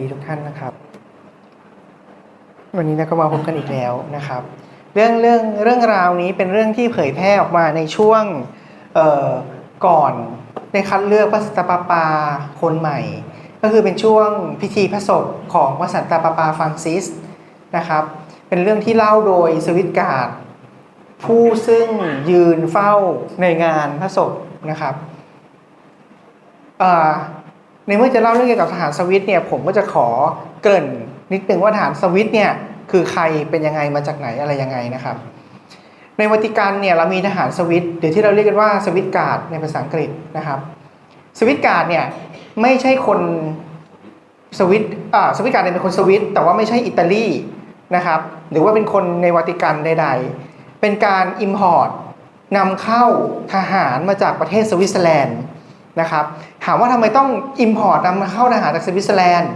ดีทุกท่านนะครับ วันนี้นะก็มาพบกันอีกแล้วนะครับ เรื่องเรื่องเรื่องราวนี้เป็นเรื่องที่เผยแพร่ออกมาในช่วงเอ่อก่อนในคัดเลือกพระสันตะปาปาคนใหม่ ก็คือเป็นช่วงพิธีพระศพของพระสันตะปาปาฟรังซิสนะครับ เป็นเรื่องที่เล่าโดยสวิตการ์ดผู้ซึ่งยืนเฝ้าในงานพระศพนะครับอ่อ ในเมื่อจะเล่าเรื่องเกี่ยวกับทหารสวิตเนี่ยผมก็จะขอเกริ่นนิดนึงว่าทหารสวิตเนี่ยคือใครเป็นยังไงมาจากไหนอะไรยังไงนะครับ ในวัติกันเนี่ยเรามีทหารสวิตหรือที่เราเรียกกันว่าสวิตการ์ดในภาษาอังกฤษนะครับสวิตการ์ดเนี่ยไม่ใช่คนสวิตอ่าสวิตการ์ดเนี่ยเป็นคนสวิตแต่ว่าไม่ใช่อิตาลีนะครับหรือว่าเป็นคนในวัติกันใด ๆ เป็นการอิมพอร์ตนำเข้าทหารมาจากประเทศสวิตเซอร์แลนด์ นะครับถามว่าทำไมต้องอิมพอร์ตนำเข้าทหารจากสวิตเซอร์แลนด์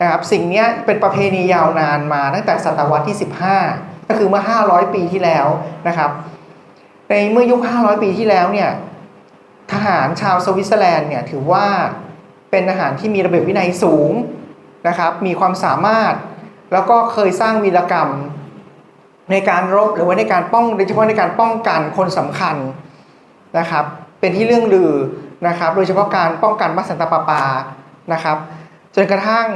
นะครับสิ่งนี้เป็นประเพณียาวนานมาตั้งแต่ศตวรรษที่ 15 ก็คือเมื่อ 500 ปีที่แล้วนะครับในเมื่อยุค 500 ปีที่แล้วเนี่ยทหารชาวสวิตเซอร์แลนด์เนี่ยถือว่าเป็นทหารที่มีระเบียบวินัยสูงนะครับมีความสามารถแล้วก็เคยสร้างวีรกรรมในการรบหรือว่าในการป้องโดยเฉพาะในการป้องกันคนสำคัญนะครับเป็นที่เรื่องลือ นะครับโดยเฉพาะการป้องกันมัสสันตปาปานะครับจนกระทั่ง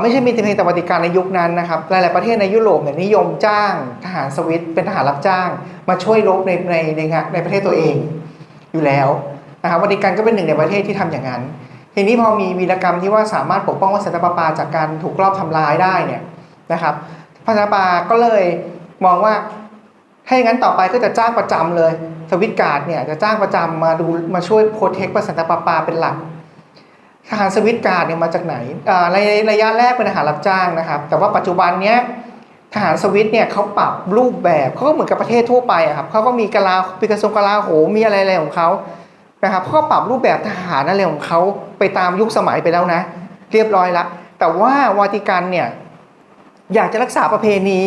ไม่ใช่มีแต่เพียงแต่วัติการในยุคนั้นนะครับหลาย ๆ ประเทศในยุโรปเนี่ยนิยมจ้างทหารสวิตเป็นทหารรับจ้าง มาช่วยรบในในในในประเทศตัวเองอยู่แล้วนะครับวัติกันก็เป็นหนึ่งในประเทศที่ทำอย่างนั้น ทีนี้พอมีวีรกรรมที่ว่าสามารถปกป้องมัสสันตปาปาจากการถูกลอบทำลายได้เนี่ยนะครับพระสันตปาก็เลยมองว่า ถ้าอย่างนั้นต่อไปก็จะจ้างประจำเลย สวิตการ์ดเนี่ยจะจ้างประจำมาดูมาช่วยโปรเทคประสันตปาปาเป็นหลักทหารสวิตการ์ดเนี่ยมาจากไหนอ่าในระยะแรกเป็นทหารรับจ้างนะครับ แต่ว่าปัจจุบันเนี้ยทหารสวิตเนี่ยเขาปรับรูปแบบเขาก็เหมือนกับประเทศทั่วไปอะครับเขาก็มีกะลาปีกระทรวงกลาโหมมีอะไรอะไรของเขานะครับเขาก็ปรับรูปแบบทหารอะไรของเขาไปตามยุคสมัยไปแล้วนะ เรียบร้อยล้วแต่ว่าวาติกันเนี่ยอยากจะรักษาประเพณี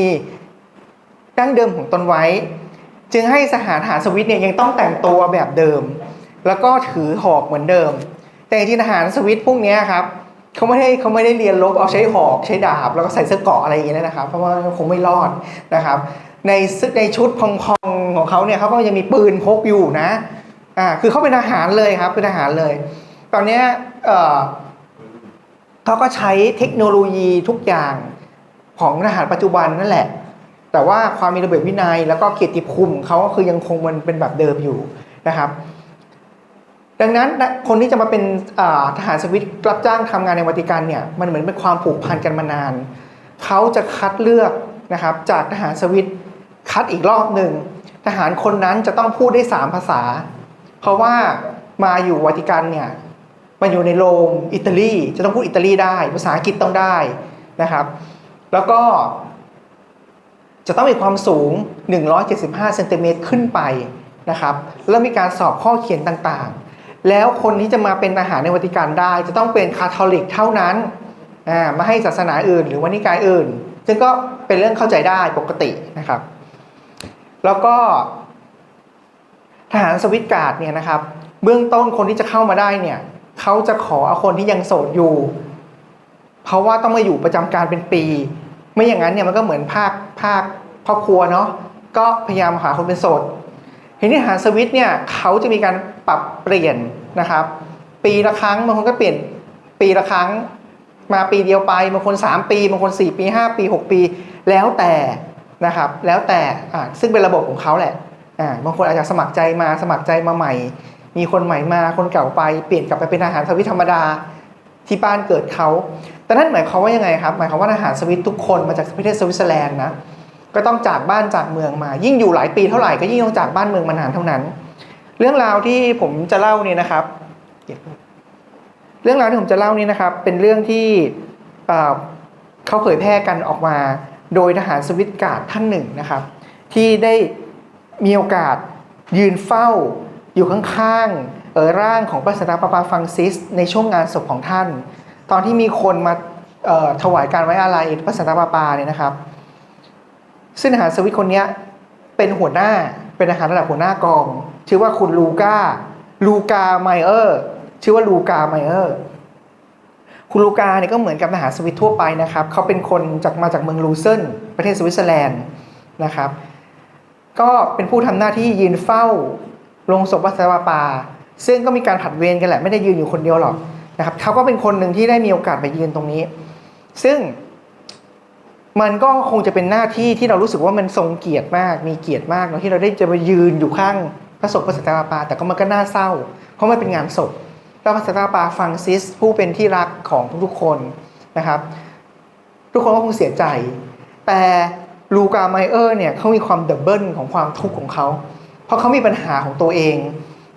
ดั้งเดิมของตนไว้ จึงให้สหารทหารสวิตเนี่ยยังต้องแต่งตัวแบบเดิม แล้วก็ถือหอกเหมือนเดิม แต่จริงทหารสวิตพวกนี้ครับเขาไม่ได้เขาไม่ได้เรียนรบเอาใช้หอกใช้ดาบ แล้วก็ใส่เสื้อเกราะอะไรอย่างเงี้ยนะครับ เพราะว่าคงไม่รอดนะครับ ในซึในชุดพองๆของเขาเนี่ยเขาก็ยังมีปืนพกอยู่นะอ่าคือเขาเป็นทหารเลยครับเป็นทหารเลย ตอนเนี้ยเออเขาก็ใช้เทคโนโลยีทุกอย่างของทหารปัจจุบันนั่นแหละ แต่ว่าความมีระเบียบวินัย แล้วก็เกียรติภูมิเขาก็คือยังคงมันเป็นแบบเดิมอยู่นะครับ ดังนั้นคนที่จะมาเป็นทหารสวิตรับจ้างทำงานในวัติกันเนี่ยมันเหมือนเป็นความผูกพันกันมานานเขาจะคัดเลือกนะครับจากทหารสวิตคัดอีกรอบหนึ่งทหารคนนั้นจะต้องพูดได้สามภาษา เพราะว่ามาอยู่วัติกันเนี่ยมาอยู่ในโรมอิตาลีจะต้องพูดอิตาลีได้ ภาษาอังกฤษต้องได้นะครับ แล้วก็ จะต้องมีความสูง 175เซนติเมตรขึ้นไปนะครับแล้วมีการสอบข้อเขียนต่างๆ แล้วคนที่จะมาเป็นอาหารในวัติกันได้ จะต้องเป็นคาทอลิกเท่านั้นไมาให้ศาสนาอื่น หรือว่านิกายอื่น ซึ่งก็เป็นเรื่องเข้าใจได้ปกตินะครับ แล้วก็ทหารสวิตการ์ดเนี่ยนะครับ เบื้องต้นคนที่จะเข้ามาได้เนี่ยเขาจะขอเอาคนที่ยังโสดอยู่ เพราะว่าต้องมาอยู่ประจำการเป็นปี ไม่อย่างนั้นเนี่ยมันก็เหมือนภาคภาคครอบครัวเนาะก็พยายามหาคนเป็นโสดทีนี้ทหารสวิตเนี่ยเขาจะมีการปรับเปลี่ยนนะครับ ปีละครั้งบางคนก็เปลี่ยนปีละครั้งมาปีเดียวไปบางคน 3 ปีบางคน 4 ปี 5 ปี 6 ปี แล้วแต่นะครับ แล้วแต่อ่าซึ่งเป็นระบบของเขาแหละอ่าบางคนอาจจะสมัครใจมาสมัครใจมาใหม่ มีคนใหม่มาคนเก่าไปเปลี่ยนกลับไปเป็นทหารสวิตธรรมดา ที่บ้านเกิดเขาแต่นั่นหมายความว่ายังไงครับ หมายความว่าทหารสวิตทุกคนมาจากประเทศสวิตเซอร์แลนด์นะก็ต้องจากบ้านจากเมืองมา ยิ่งอยู่หลายปีเท่าไหร่ก็ยิ่งต้องจากบ้านเมืองมานานเท่านั้น เรื่องราวที่ผมจะเล่าเนี่ยนะครับ เรื่องราวที่ผมจะเล่านี้นะครับ เป็นเรื่องที่เขาเผยแพร่กันออกมา โดยทหารสวิตการ์ดท่านหนึ่งนะครับ ที่ได้มีโอกาสยืนเฝ้าอยู่ข้างๆ ร่างของพระสันตะปาปาฟังซิส ในช่วงงานศพของท่าน ตอนที่มีคนมาถวายการไว้อาลัยพระสันตะปาปาเนี่ยนะครับ ซึ่งทหารสวิตคนนี้เป็นหัวหน้าเป็นทหารระดับหัวหน้ากอง ชื่อว่าคุณลูกาลูกาไมเออร์ชื่อว่าลูกาไมเออร์คุณลูกาเนี่ยก็เหมือนกับทหารสวิตทั่วไปนะครับเขาเป็นคนจากมาจากเมืองลูเซนประเทศสวิตเซอร์แลนด์นะครับ ก็เป็นผู้ทำหน้าที่ยืนเฝ้าโรงศพวัดสวาปา ซึ่งก็มีการผัดเวรกันแหละไม่ได้ยืนอยู่คนเดียวหรอกนะครับเขาก็เป็นคนหนึ่งที่ได้มีโอกาสไปยืนตรงนี้ ซึ่งมันก็คงจะเป็นหน้าที่ที่เรารู้สึกว่ามันทรงเกียรติมาก มีเกียรติมากเนอะที่เราได้จะมายืนอยู่ข้างพระศพพระสันตะปา แต่ก็มันก็น่าเศร้า เพราะมันเป็นงานศพแล้วพระสันตะปาฟังซิส ผู้เป็นที่รักของทุกๆคนนะครับ ทุกคนก็คงเสียใจ แต่ลูกาไมเออร์เนี่ยเขามีความดับเบิลของความทุกข์ของเขา เพราะเขามีปัญหาของตัวเอง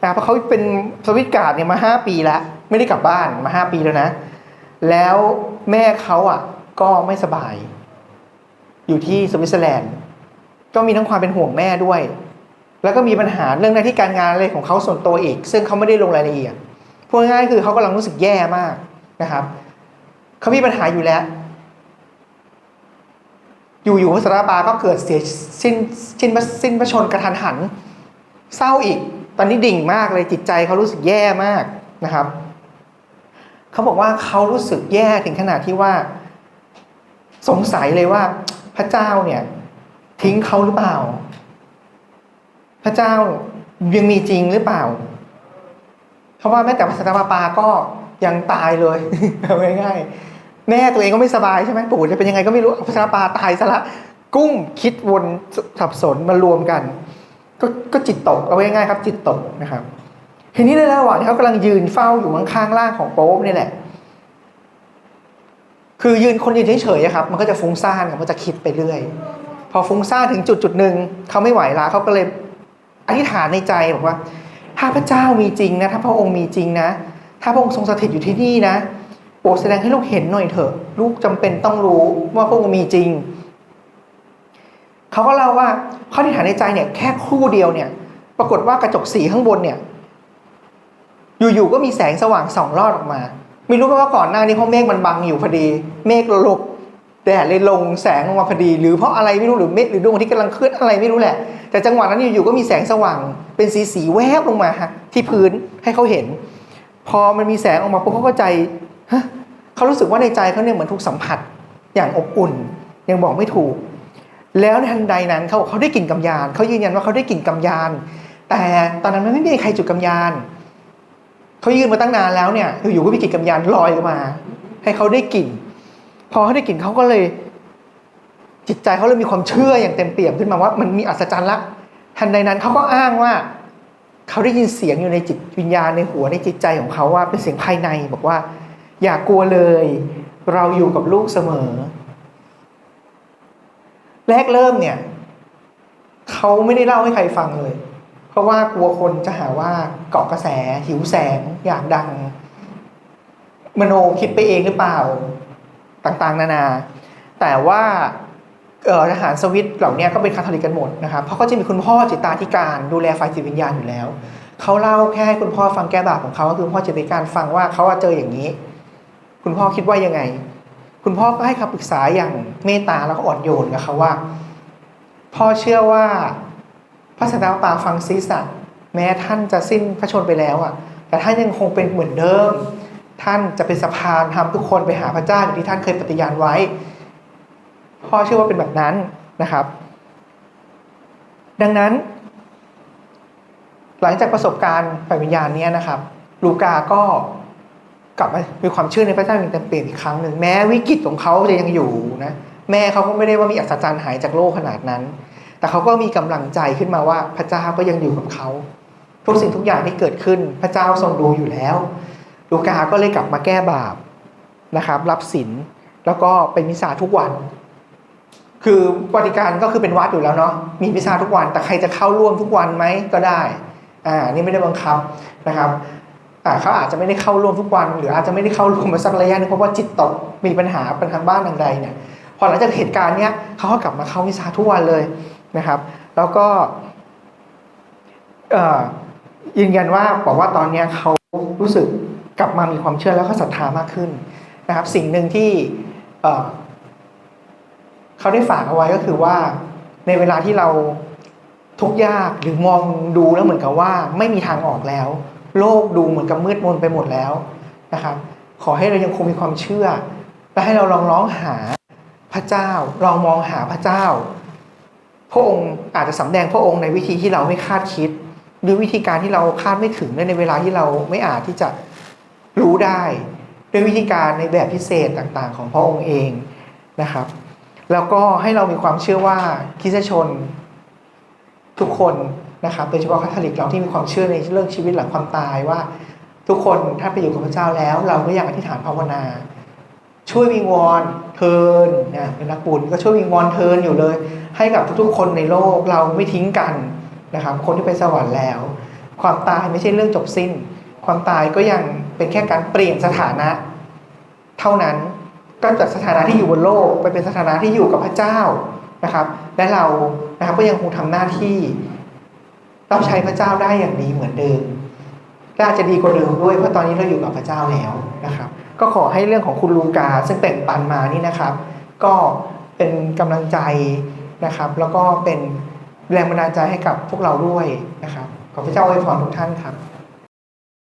นะเพราะเขาเป็นสวิตการ์ดเนี่ยมาห้าปีแล้วไม่ได้กลับบ้านมาห้าปีแล้วนะ แล้วแม่เขาอะก็ไม่สบาย อยู่ที่สวิตเซอร์แลนด์ ก็มีทั้งความเป็นห่วงแม่ด้วย แล้วก็มีปัญหาเรื่องหน้าที่การงานอะไรของเขาส่วนตัวอีก ซึ่งเขาไม่ได้ลงรายละเอียดพูดง่ายๆคือเขากำลังรู้สึกแย่มากนะครับเขามีปัญหาอยู่แล้ว อยู่ๆพระสราปาก็เกิดเสียสิ้นสิ้นสิ้นพระชนกระทันหัน เศร้าอีก ตอนนี้ดิ่งมากเลยจิตใจเขารู้สึกแย่มากนะครับเขาบอกว่าเขารู้สึกแย่ถึงขนาดที่ว่า สงสัยเลยว่าพระเจ้าเนี่ย ทิ้งเขาหรือเปล่า พระเจ้ายังมีจริงหรือเปล่า เพราะว่าแม้แต่พระสัตะปาปาก็ยังตายเลยเอาง่ายๆแม่ตัวเองก็ไม่สบายใช่ไหมปู่จะเป็นยังไงก็ไม่รู้พระสันตะปาตายซะละกุ้งคิดวนสับสนมารวมกัน ก็ก็จิตตกเอาไว้ง่ายครับ จิตตกนะครับทีนี้ในระหว่างที่เขากำลังยืนเฝ้าอยู่ข้างๆล่างของโป๊ปนี่แหละ คือยืนคนยืนเฉยๆครับ มันก็จะฟุ้งซ่านมันก็จะคิดไปเรื่อย พอฟุ้งซ่านถึงจุดจุดหนึ่งเขาไม่ไหวล้วเขาก็เลยอธิษฐานในใจบอกว่า ถ้าพระเจ้ามีจริงนะถ้าพระองค์มีจริงนะ ถ้าพระองค์ทรงสถิตอยู่ที่นี่นะโปรดแสดงให้ลูกเห็นหน่อยเถอะ ลูกจำเป็นต้องรู้ว่าพระองค์มีจริง เขาก็เล่าว่าเขาอธิษฐานในใจเนี่ยแค่คู่เดียวเนี่ย ปรากฏว่ากระจกสีข้างบนเนี่ย อยู่ๆก็มีแสงสว่างสองลอดออกมา ไม่รู้ว่าก่อนหน้านี้เพราะเมฆมันบังอยู่พอดี เมฆหลบแดดเลยลงแสงลงมาพอดี หรือเพราะอะไรไม่รู้หรือเมฆหรือดวงอาทิตย์กำลังเคลื่อนอะไรไม่รู้แหละ แต่จังหวะนั้นอยู่ๆก็มีแสงสว่าง เป็นสีสีแวบลงมาที่พื้นให้เขาเห็น พอมันมีแสงออกมาปุ๊บเขาก็ใจเขารู้สึกว่าในใจเขาเนี่ยเหมือนถูกสัมผัสอย่างอบอุ่น ยังบอกไม่ถูก แล้วในทันใดนั้นเขาเขาได้กลิ่นกำยานเขายืนยันว่าเขาได้กลิ่นกำยาน แต่ตอนนั้นมันไม่มีใครจุดกำยานเขายืนมาตั้งนานแล้วเนี่ยอยู่ๆก็มีกลิ่นกำยานลอยออกมา ให้เขาได้กลิ่น พอเขาได้กลิ่นเขาก็เลย จิตใจเขาเลยมีความเชื่ออย่างเต็มเปี่ยมขึ้นมาว่า มันมีอัศจรรย์ละทันใดนั้นเขาก็อ้างว่าเขาได้ยินเสียงอยู่ในจิตวิญญาณในหัวในจิตใจของเขาว่าเป็นเสียงภายในบอกว่า อย่ากลัวเลย เราอยู่กับลูกเสมอ แรกเริ่มเนี่ยเขาไม่ได้เล่าให้ใครฟังเลย เพราะว่ากลัวคนจะหาว่าเกาะกระแส หิวแสง อยากดัง มโนคิดไปเองหรือเปล่าต่างๆ นานา แต่ว่าทหารสวิตเหล่านี้ก็เป็นคาทอลิกกันหมดนะครับเพราะเขาจะมีคุณพ่อจิตตาธิการดูแลฝ่ายจิตวิญญาณอยู่แล้วเขาเล่าแค่ให้คุณพ่อฟังแก้บาปของเขาก็คือคุณพ่อจิตวิญญาณฟังว่าเขาาเจออย่างนี้ คุณพ่อคิดว่ายังไง คุณพ่อก็ให้คำปรึกษาอย่างเมตตาแล้วก็อ่อนโยนกับเขาว่า พ่อเชื่อว่าพระสนตะปาฟังซิสอะแม้ท่านจะสิ้นพระชนม์ไปแล้วอะ แต่ท่านยังคงเป็นเหมือนเดิม ท่านจะเป็นสะพานทำทุกคนไปหาพระเจ้าอย่างที่ท่านเคยปฏิญาณไว้ พ่อเชื่อว่าเป็นแบบนั้นนะครับ ดังนั้น หลังจากประสบการณ์ฝ่ายวิญญาณเนี้ยนะครับ ลูกาก็ กลับมามีความเชื่อในพระเจ้าอย่างเต็มเปี่ยมอีกครั้งหนึ่งแม้วิกฤตของเขาจะยังอยู่นะแม่เขาก็ไม่ได้ว่ามีอัศจรรย์หายจากโลกขนาดนั้น แต่เขาก็มีกำลังใจขึ้นมาว่าพระเจ้าก็ยังอยู่กับเขาทุกสิ่งทุกอย่างที่เกิดขึ้น พระเจ้าทรงดูอยู่แล้ว ลูกาก็เลยกลับมาแก้บาปนะครับ รับศีลแล้วก็ไปมิสซาทุกวัน คือวัติการก็คือเป็นวัดอยู่แล้วเนาะมีมิสซาทุกวัน แต่ใครจะเข้าร่วมทุกวันไหมก็ได้อ่านี่ไม่ได้บังคับนะครับ เขาอาจจะไม่ได้เข้าร่วมทุกวัน หรืออาจจะไม่ได้เข้าร่วมมาสักระยะหนึงเพราะว่าจิตตกมีปัญหาเป็นทางบ้านทางใดเนี่ยพอหลังจากเหตุการณ์เนี้ยเขาก็กลับมาเข้ามิสซาทุกวันเลยนะครับ แล้วก็ยืนยันว่าบอกว่าตอนเนี้ยเขารู้สึกกลับมามีความเชื่อแล้วก็ศรัทธามากขึ้นนะครับ สิ่งหนึ่งที่เขาได้ฝากเอาไว้ก็คือว่าในเวลาที่เราทุกยากหรือมองดูแล้วเหมือนกับว่าไม่มีทางออกแล้ว โลกดูเหมือนกับมืดมนไปหมดแล้วนะครับ ขอให้เรายังคงมีความเชื่อ และให้เราลองร้องหาพระเจ้า ลองมองหาพระเจ้า พระองค์อาจจะสำแดงพระองค์ในวิธีที่เราไม่คาดคิด หรือวิธีการที่เราคาดไม่ถึงในเวลาที่เราไม่อาจที่จะรู้ได้ด้วยวิธีการในแบบพิเศษต่างๆ ของพระองค์เองนะครับ แล้วก็ให้เรามีความเชื่อว่าคิสชน ทุกคน นะครับโดยเฉพาะคาทอลิกเราที่มีความเชื่อในเรื่องชีวิตหลังความตายว่า ทุกคนถ้าไปอยู่กับพระเจ้าแล้ว เราก็ยังอธิษฐานภาวนา ช่วยวิงวอนเทินนะเป็นนักบุญก็ช่วยวิงวอนเทินอยู่เลย ให้กับทุกๆ คนในโลกเราไม่ทิ้งกันนะครับคนที่ไปสวรรค์แล้ว ความตายไม่ใช่เรื่องจบสิ้น ความตายก็ยังเป็นแค่การเปลี่ยนสถานะ เท่านั้นก็จากสถานะที่อยู่บนโลกไปเป็นสถานะที่อยู่กับพระเจ้านะครับ และเรานะครับก็ยังคงทำหน้าที่ รับใช้พระเจ้าได้อย่างดีเหมือนเดิมและอาจจะดีกว่าเดิมด้วยเพราะตอนนี้เราอยู่กับพระเจ้าแล้วนะครับ ก็ขอให้เรื่องของคุณลูกาซึ่งแบ่งปันมานี่นะครับ ก็เป็นกำลังใจนะครับ แล้วก็เป็นแรงบันดาลใจให้กับพวกเราด้วยนะครับขอพระเจ้าอวยพรทุกท่านครับ